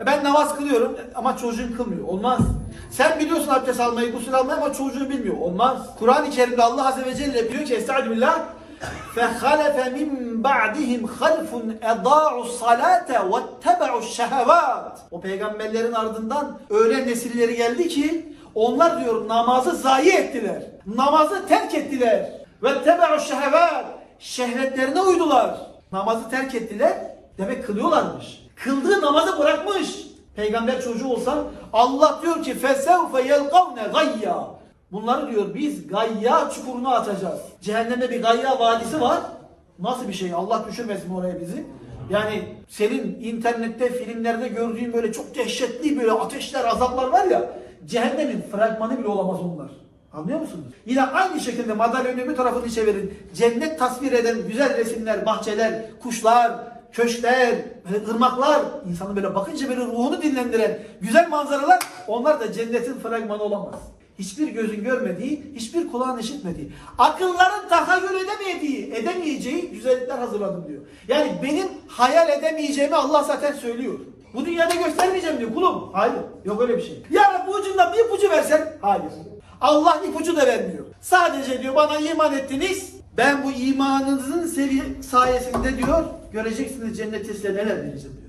E Ben namaz kılıyorum ama çocuğun kılmıyor. Olmaz. Sen biliyorsun abdest almayı, gusül almayı ama çocuğun bilmiyor. Olmaz. Kur'an-ı Kerim'de Allah Azze ve Celle diyor ki Estaizu billah فَخَلَفَ مِنْ بَعْدِهِمْ خَلْفٌ اَضَاعُوا الصَّلَاةَ وَاتَّبَعُوا الشَّهَوَاتِ O peygamberlerin ardından öyle nesilleri geldi ki onlar diyor namazı zayi ettiler. Namazı terk ettiler. وَاتَّبَعُوا الشَّهَوَاتِ Şehvetlerine uydular. Namazı terk ettiler. Demek kılıyorlarmış. Kıldığı namazı bırakmış. Peygamber çocuğu olsan Allah diyor ki fesevfe yelkavne gayya. Bunları diyor biz gayya çukuruna atacağız. Cehennemde bir gayya vadisi var. Nasıl bir şey? Allah düşürmesin oraya bizi. Yani senin internette filmlerde gördüğün böyle çok dehşetli böyle ateşler, azaplar var ya cehennemin fragmanı bile olamaz onlar. Anlıyor musunuz? Yine aynı şekilde madalyonun öbür tarafını çevirin. Cennet tasvir eden güzel resimler, bahçeler, kuşlar, köşkler, ırmaklar, insanın böyle bakınca böyle ruhunu dinlendiren güzel manzaralar, onlar da cennetin fragmanı olamaz. Hiçbir gözün görmediği, hiçbir kulağın işitmediği, akılların tahayyül edemediği, edemeyeceği güzellikler hazırladım diyor. Yani benim hayal edemeyeceğimi Allah zaten söylüyor. Bu dünyada göstermeyeceğim diyor kulum. Hayır, yok öyle bir şey. Ya bu ucundan bir ipucu versen, hayır. Allah ipucu da vermiyor. Sadece diyor bana iman ettiniz. Ben bu imanınızın sayesinde diyor göreceksiniz cennette size neler vereceğim diyor.